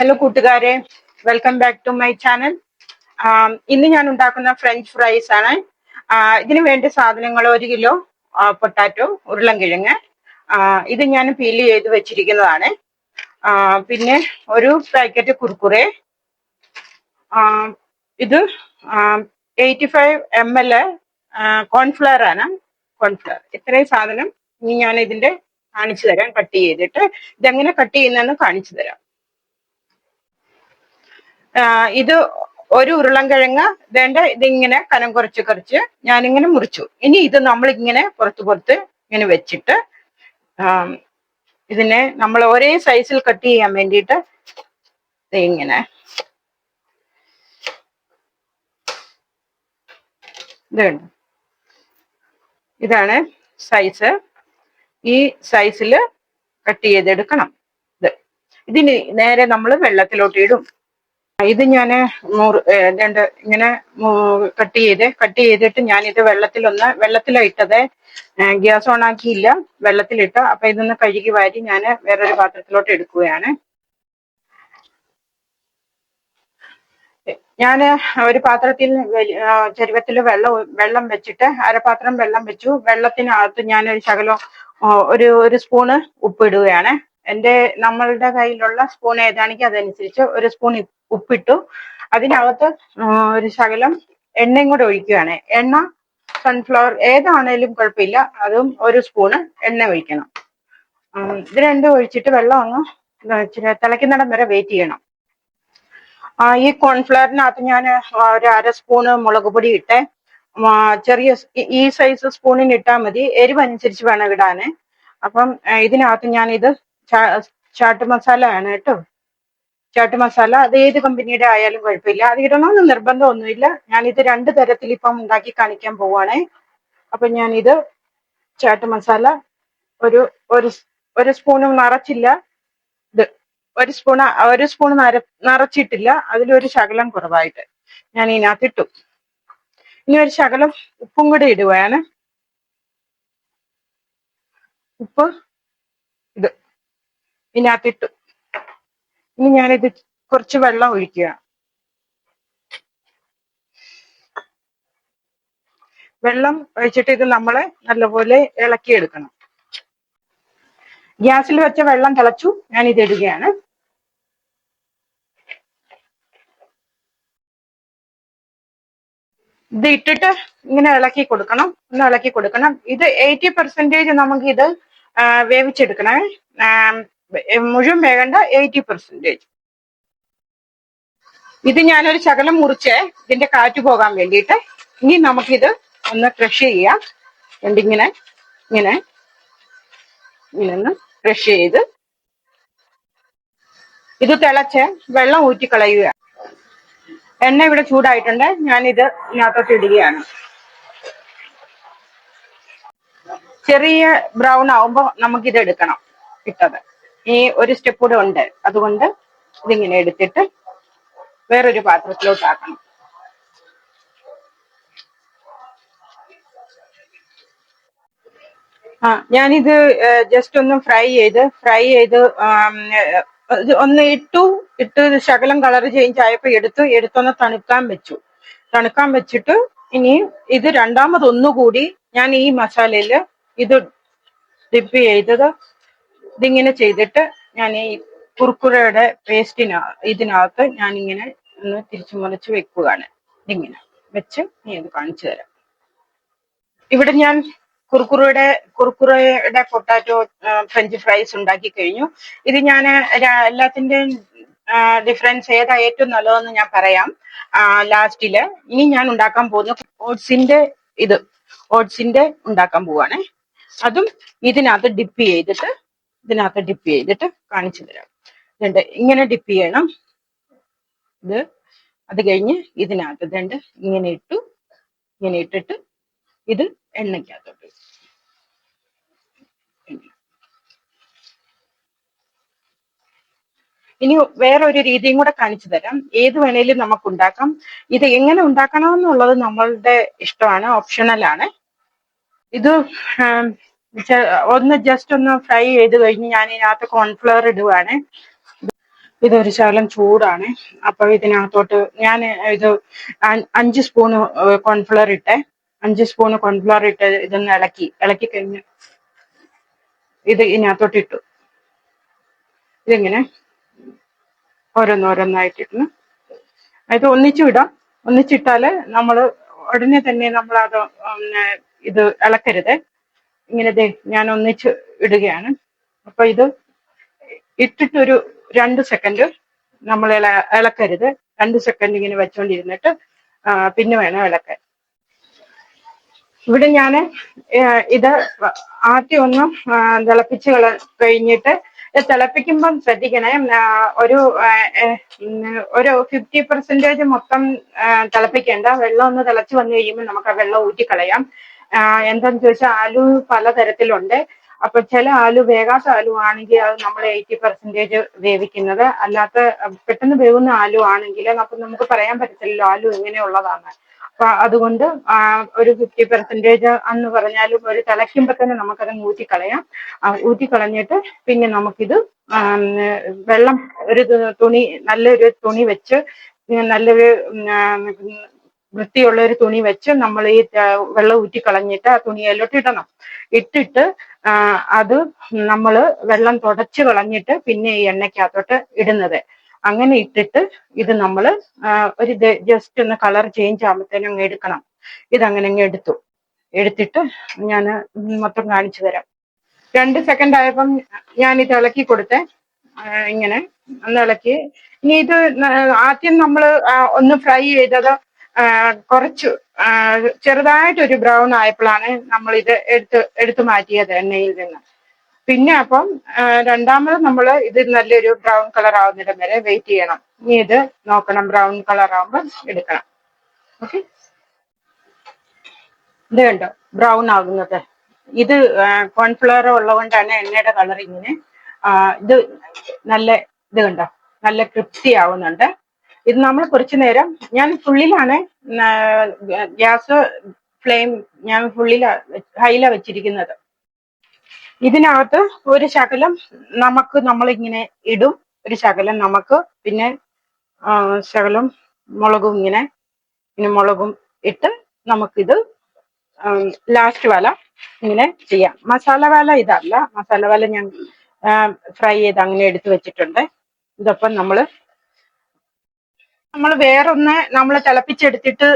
Hello കൂട്ടുകാരെ. Welcome back to my channel ഇന്ന് ഞാൻ ഉണ്ടാക്കുന്ന ഫ്രഞ്ച് ഫ്രൈസ് ആണ്. ഇതിന് വേണ്ട സാധനങ്ങൾ ഒരു കിലോ പൊട്ടാറ്റോ ഉരുളൻകിഴങ്ങ്. കിഴങ്ങ് ഇത് ഞാൻ പീൽ ചെയ്ത് വെച്ചിരിക്കുന്നതാണ്. പിന്നെ ഒരു പാക്കറ്റ് കുർക്കുറെ. ഇത് eighty five M L cornflour ആണ്. കോൺഫ്ലവർ ഇത്രയും സാധനം ഇനി ഞാൻ ഇതിന്റെ കാണിച്ചു തരാം കട്ട് ചെയ്തിട്ട്. ഇതെങ്ങനെ കട്ട് ചെയ്യുന്നതെന്ന് കാണിച്ചു തരാം. ഇത് ഒരു ഉരുളൻകിഴങ്ങ് വേണ്ട ഇതിങ്ങനെ കനം കുറച്ച് കുറച്ച് ഞാനിങ്ങനെ മുറിച്ചു. ഇനി ഇത് നമ്മൾ ഇങ്ങനെ പുറത്ത് പുറത്ത് ഇങ്ങനെ വെച്ചിട്ട് ഇതിനെ നമ്മൾ ഒരേ സൈസിൽ കട്ട് ചെയ്യാൻ വേണ്ടിയിട്ട് ഇങ്ങനെ ഇതുണ്ട് ഇതാണ് സൈസ് ഈ സൈസിൽ കട്ട് ചെയ്തെടുക്കണം. ഇത്. ഇതിന് നേരെ നമ്മൾ വെള്ളത്തിലോട്ട് ഇടും. ഇത് ഞാൻ രണ്ട് ഇങ്ങനെ കട്ട് ചെയ്ത് കട്ട് ചെയ്തിട്ട് ഞാൻ ഇത് വെള്ളത്തിലൊന്ന് വെള്ളത്തിലാ ഇട്ടത് ഗ്യാസ് ഓൺ ആക്കിയില്ല വെള്ളത്തിലിട്ട്. അപ്പൊ ഇതൊന്ന് കഴുകി വാരി ഞാൻ വേറൊരു പാത്രത്തിലോട്ട് എടുക്കുകയാണ്. ഞാൻ ഒരു പാത്രത്തിൽ ചരുവത്തിൽ വെള്ളം വെള്ളം വെച്ചിട്ട് അരപാത്രം വെള്ളം വെച്ചു. വെള്ളത്തിനകത്ത് ഞാൻ ഒരു ശകലം ഒരു ഒരു സ്പൂണ് ഉപ്പിടുകയാണ്. എന്റെ നമ്മളുടെ കയ്യിലുള്ള സ്പൂൺ ഏതാണെങ്കിൽ അതനുസരിച്ച് ഒരു സ്പൂൺ ഉപ്പിട്ടു. അതിനകത്ത് ഒരു ശകലം എണ്ണയും കൂടെ ഒഴിക്കുകയാണ്. എണ്ണ സൺഫ്ലവർ ഏതാണേലും കുഴപ്പമില്ല. അതും ഒരു സ്പൂണ് എണ്ണ ഒഴിക്കണം. ഇത് രണ്ടും ഒഴിച്ചിട്ട് വെള്ളം അങ്ങ് തിളയ്ക്കുന്നിടം വരെ വെയിറ്റ് ചെയ്യണം. ഈ കോൺഫ്ലവറിനകത്ത് ഞാൻ ഒരു അര സ്പൂണ് മുളക് പൊടി ഇട്ടെ. ചെറിയ ഈ- സൈസ് സ്പൂണിന് ഇട്ടാൽ മതി. എരിവ് അനുസരിച്ച് വേണം ഇടാന്. അപ്പം ഇതിനകത്ത് ഞാൻ ഇത് ചാട്ട് മസാല ആണ് കേട്ടോ. ചാട്ട് മസാല അത് ഏത് കമ്പനിയുടെ ആയാലും കുഴപ്പമില്ല. അത് ഇടണമെന്ന് നിർബന്ധമൊന്നുമില്ല. ഞാനിത് രണ്ട് തരത്തിൽ ഇപ്പം ഉണ്ടാക്കി കാണിക്കാൻ പോവാണേ. അപ്പൊ ഞാനിത് ചാട്ട് മസാല ഒരു ഒരു ഒരു സ്പൂണും നിറച്ചില്ല. ഇത് ഒരു സ്പൂൺ ഒരു സ്പൂൺ നര നിറച്ചിട്ടില്ല. അതിലൊരു ശകലം കുറവായിട്ട് ഞാൻ ഇതിനകത്ത് ഇട്ടു ഇനി ഒരു ശകലം ഉപ്പും കൂടി ഇടുകയാണ്. ഉപ്പ് ഇത് ഇതിനകത്ത് ഇട്ടു ഇനി ഞാനിത് കുറച്ച് വെള്ളം ഒഴിക്കുക. വെള്ളം ഒഴിച്ചിട്ട് ഇത് നമ്മളെ നല്ലപോലെ ഇളക്കിയെടുക്കണം. ഗ്യാസിൽ വെച്ച വെള്ളം തിളച്ചു. ഞാൻ ഇത് ഇടുകയാണ്. ഇത് ഇട്ടിട്ട് ഇങ്ങനെ ഇളക്കി കൊടുക്കണം. ഒന്ന് ഇളക്കി കൊടുക്കണം. ഇത് എയ്റ്റി പെർസെന്റേജ് നമുക്ക് ഇത് വേവിച്ചെടുക്കണേ. മുഴുവൻ വേകണ്ട എയ്റ്റി പെർസെന്റേജ് ഇത് ഞാനൊരു ശകലം മുറിച്ച് ഇതിന്റെ കാറ്റ് പോകാൻ വേണ്ടിയിട്ട്. ഇനി നമുക്കിത് ഒന്ന് ക്രഷ് ചെയ്യാം. എന്നിങ്ങനെ ഇങ്ങനെ ഇങ്ങനെ ക്രഷ് ചെയ്ത്. ഇത് തിളച്ച് വെള്ളം ഊറ്റിക്കളയുക എണ്ണ ഇവിടെ ചൂടായിട്ടുണ്ട്. ഞാനിത് ഇതിനകത്തോട്ട് ഇടുകയാണ്. ചെറിയ ബ്രൗൺ ആവുമ്പോ നമുക്കിത് എടുക്കണം ഇട്ടത്. ഈ ഒരു സ്റ്റെപ്പ് കൂടെ ഉണ്ട്. അതുകൊണ്ട് ഇതിങ്ങനെ എടുത്തിട്ട് വേറൊരു പാത്രത്തിലോട്ട് ആക്കണം. ആ ഞാനിത് ജസ്റ്റ് ഒന്ന് ഫ്രൈ ചെയ്ത് ഫ്രൈ ചെയ്ത് ഒന്ന് ഇട്ടു ഇട്ട് ശകലം കളർ ചേഞ്ച് ആയപ്പോ എടുത്തു എടുത്തൊന്ന് തണുക്കാൻ വെച്ചു. തണുക്കാൻ വെച്ചിട്ട് ഇനി ഇത് രണ്ടാമതൊന്നുകൂടി ഞാൻ ഈ മസാലയിൽ ഇത് ഡിപ്പ് ചെയ്തത് ഇതിങ്ങനെ ചെയ്തിട്ട് ഞാൻ ഈ കുർക്കുറയുടെ പേസ്റ്റിന ഇതിനകത്ത് ഞാൻ ഇങ്ങനെ ഒന്ന് തിരിച്ചു മറിച്ച് വെക്കുകയാണ്. ഇതിങ്ങനെ വെച്ച് നീ അത് കാണിച്ചു തരാം. ഇവിടെ ഞാൻ കുർക്കുറയുടെ കുർക്കുറയുടെ പൊട്ടാറ്റോ ഫ്രഞ്ച് ഫ്രൈസ് ഉണ്ടാക്കി കഴിഞ്ഞു. ഇത് ഞാൻ എല്ലാത്തിന്റെയും ഡിഫറൻസ് ഏതാ ഏറ്റവും നല്ലതെന്ന് ഞാൻ പറയാം. ലാസ്റ്റിൽ ഇനി ഞാൻ ഉണ്ടാക്കാൻ പോകുന്ന ഓട്സിന്റെ ഇത് ഓട്സിന്റെ ഉണ്ടാക്കാൻ പോവാണ്. അതും ഇതിനകത്ത് ഡിപ്പ് ചെയ്തിട്ട് ഇതിനകത്ത് ഡിപ്പ് ചെയ്തിട്ട് കാണിച്ചു തരാം. ഇതുണ്ട് ഇങ്ങനെ ഡിപ്പ് ചെയ്യണം. ഇത് അത് കഴിഞ്ഞ് ഇതിനകത്ത് ഇതുണ്ട് ഇങ്ങനെ ഇട്ടു ഇങ്ങനെ ഇട്ടിട്ട് ഇത് എണ്ണയ്ക്കകത്തോട്ട് ഇനി വേറെ ഒരു രീതിയും കൂടെ കാണിച്ചു തരാം. ഏത് വേണേലും നമുക്ക് ഉണ്ടാക്കാം. ഇത് എങ്ങനെ ഉണ്ടാക്കണം എന്നുള്ളത് നമ്മളുടെ ഇഷ്ടമാണ് ഓപ്ഷണൽ ആണ്. ഇത് ഒന്ന് ജസ്റ്റ് ഒന്ന് ഫ്രൈ ചെയ്ത് കഴിഞ്ഞ് ഞാൻ ഇതിനകത്ത് കോൺഫ്ലവർ ഇടുവാണ്. ഇതൊരു ശകലം ചൂടാണ്. അപ്പൊ ഇതിനകത്തോട്ട് ഞാൻ ഇത് അഞ്ച് സ്പൂൺ കോൺഫ്ലവർ ഇട്ടെ. അഞ്ച് സ്പൂൺ കോൺഫ്ലവർ ഇട്ട് ഇതൊന്ന് ഇളക്കി. ഇളക്കി കഴിഞ്ഞ് ഇത് ഇതിനകത്തോട്ട് ഇട്ടു. ഇതിങ്ങനെ? ഓരോന്നോരോന്നായിട്ടിരുന്നു. ഇത് ഒന്നിച്ചു വിടാം ഒന്നിച്ചിട്ടാൽ നമ്മൾ ഉടനെ തന്നെ നമ്മൾ അത് ഇത് ഇളക്കരുത്. ഇങ്ങനെ ദേ ഞാൻ ഒന്നിച്ച് ഇടുകയാണ്. അപ്പൊ ഇത് ഇട്ടിട്ടൊരു രണ്ട് സെക്കൻഡ് നമ്മൾ ഇള ഇളക്കരുത്. രണ്ട് സെക്കൻഡ് ഇങ്ങനെ വെച്ചോണ്ടിരുന്നിട്ട് പിന്നെ വേണം ഇളക്കാൻ. ഇവിടെ ഞാൻ ഇത് ആദ്യം ഒന്ന് തിളപ്പിച്ച് കഴിഞ്ഞിട്ട് തിളപ്പിക്കുമ്പം ശ്രദ്ധിക്കണേ. ഒരു ഒരു ഫിഫ്റ്റി പെർസെന്റേജ് മൊത്തം തിളപ്പിക്കേണ്ട. വെള്ളം ഒന്ന് തിളച്ച് വന്നു കഴിയുമ്പോൾ നമുക്ക് ആ വെള്ളം ഊറ്റിക്കളയാം. എന്താന്ന് ചോദിച്ചാൽ ആലു പലതരത്തിലുണ്ട്. അപ്പൊ ചില ആലു വേകാത്ത ആലു ആണെങ്കിൽ അത് നമ്മൾ എയ്റ്റി പെർസെന്റേജ് വേവിക്കുന്നത്. അല്ലാത്ത പെട്ടെന്ന് വേവുന്ന ആലു ആണെങ്കിൽ അപ്പൊ നമുക്ക് പറയാൻ പറ്റത്തില്ലല്ലോ ആലു എങ്ങനെയുള്ളതാണ് അപ്പൊ അതുകൊണ്ട് ഒരു ഫിഫ്റ്റി പെർസെന്റേജ് എന്ന് പറഞ്ഞാലും ഒരു തിളയ്ക്കുമ്പോ തന്നെ നമുക്കത് ഊറ്റിക്കളയാം. ഊറ്റിക്കളഞ്ഞിട്ട് പിന്നെ നമുക്കിത് വെള്ളം ഒരു തുണി നല്ലൊരു തുണി വെച്ച് നല്ലൊരു വൃത്തിയുള്ള ഒരു തുണി വെച്ച് നമ്മൾ ഈ വെള്ളം വെള്ളം ഊറ്റിക്കളഞ്ഞിട്ട് ആ തുണിയിലോട്ട് ഇടണം. ഇട്ടിട്ട് അത് നമ്മൾ വെള്ളം തുടച്ച് കളഞ്ഞിട്ട് പിന്നെ ഈ എണ്ണയ്ക്കകത്തോട്ട് ഇടുന്നത്. അങ്ങനെ ഇട്ടിട്ട് ഇത് നമ്മൾ ഒരു ജസ്റ്റ് ഒന്ന് കളർ ചേഞ്ച് ആകുമ്പോഴത്തേനും അങ്ങ് എടുക്കണം. ഇതങ്ങനെ അങ്ങ് എടുത്തു. എടുത്തിട്ട് ഞാൻ മൊത്തം കാണിച്ചു തരാം. രണ്ട് സെക്കൻഡ് ആയപ്പം ഞാൻ ഇത് ഇളക്കി കൊടുത്തേ. ഇങ്ങനെ ഒന്ന് ഇളക്കി. ഇനി ഇത് ആദ്യം നമ്മൾ ഒന്ന് ഫ്രൈ ചെയ്തത് കുറച്ച് ചെറുതായിട്ടൊരു ബ്രൗൺ ആയപ്പോഴാണ് നമ്മൾ ഇത് എടുത്ത് എടുത്തു മാറ്റിയത് എണ്ണയിൽ നിന്ന്. പിന്നെ അപ്പം രണ്ടാമത് നമ്മൾ ഇത് നല്ലൊരു ബ്രൗൺ കളർ ആവുന്നിടം വരെ വെയിറ്റ് ചെയ്യണം. ഇനി ഇത് നോക്കണം ബ്രൗൺ കളർ ആവുമ്പോൾ എടുക്കണം. ഓക്കെ ഇത് കണ്ടോ ബ്രൗൺ ആകുന്നത്. ഇത് കോൺഫ്ലവർ ഉള്ളതുകൊണ്ടാണ് എണ്ണയുടെ കളർ ഇങ്ങനെ ഇത് നല്ല ഇത് കണ്ടോ നല്ല ക്രിപ്സി ആവുന്നുണ്ട് ഇത് നമ്മൾ കുറച്ചു നേരം ഞാൻ ഫുള്ളിലാണ് ഗ്യാസ് ഫ്ലെയിം ഞാൻ ഫുള്ളിലാ ഹൈല വെച്ചിരിക്കുന്നത്. ഇതിനകത്ത് ഒരു ശകലം നമുക്ക് നമ്മളിങ്ങനെ ഇടും. ഒരു ശകലം നമുക്ക് പിന്നെ ശകലം മുളകും ഇങ്ങനെ പിന്നെ മുളകും ഇട്ട് നമുക്കിത് ലാസ്റ്റ് വല ഇങ്ങനെ ചെയ്യാം. മസാല വല ഇതല്ല. മസാല വല ഞാൻ ഫ്രൈ ചെയ്ത് അങ്ങനെ എടുത്തു വെച്ചിട്ടുണ്ട്. ഇതൊപ്പം നമ്മൾ നമ്മൾ വേറൊന്ന് നമ്മൾ തിളപ്പിച്ചെടുത്തിട്ട്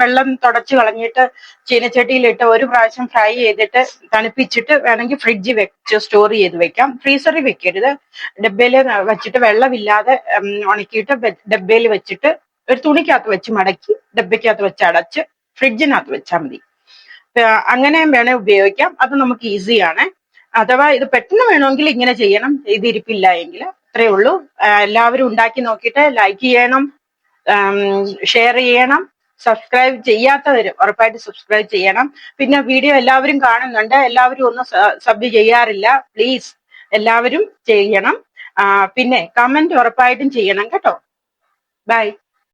വെള്ളം തുടച്ച് കളഞ്ഞിട്ട് ചീനച്ചട്ടിയിലിട്ട് ഒരു പ്രാവശ്യം ഫ്രൈ ചെയ്തിട്ട് തണുപ്പിച്ചിട്ട് വേണമെങ്കിൽ ഫ്രിഡ്ജിൽ വെച്ച് സ്റ്റോർ ചെയ്ത് വെക്കാം. ഫ്രീസറിൽ വെക്കരുത്. ഡബ്ബയിൽ വെച്ചിട്ട് വെള്ളമില്ലാതെ ഉണക്കിയിട്ട് ഡബ്ബയിൽ വെച്ചിട്ട് ഒരു തുണിക്കകത്ത് വെച്ച് മടക്കി ഡബ്ബയ്ക്കകത്ത് വെച്ച് അടച്ച് ഫ്രിഡ്ജിനകത്ത് വെച്ചാൽ മതി. അങ്ങനെയും വേണേൽ ഉപയോഗിക്കാം. അത് നമുക്ക് ഈസിയാണ്. അഥവാ ഇത് പെട്ടെന്ന് വേണമെങ്കിൽ ഇങ്ങനെ ചെയ്യണം. ഇതിരിപ്പില്ല എങ്കിൽ അത്രേ ഉള്ളൂ. എല്ലാവരും ഉണ്ടാക്കി നോക്കിയിട്ട് ലൈക്ക് ചെയ്യണം ഷെയർ ചെയ്യണം സബ്സ്ക്രൈബ് ചെയ്യാത്തവർ ഉറപ്പായിട്ട് സബ്സ്ക്രൈബ് ചെയ്യണം. പിന്നെ വീഡിയോ എല്ലാവരും കാണുന്നുണ്ട്. എല്ലാവരും ഒന്നും സബ് ചെയ്യാറില്ല. പ്ലീസ് എല്ലാവരും ചെയ്യണം. പിന്നെ കമന്റ് ഉറപ്പായിട്ടും ചെയ്യണം കേട്ടോ. ബൈ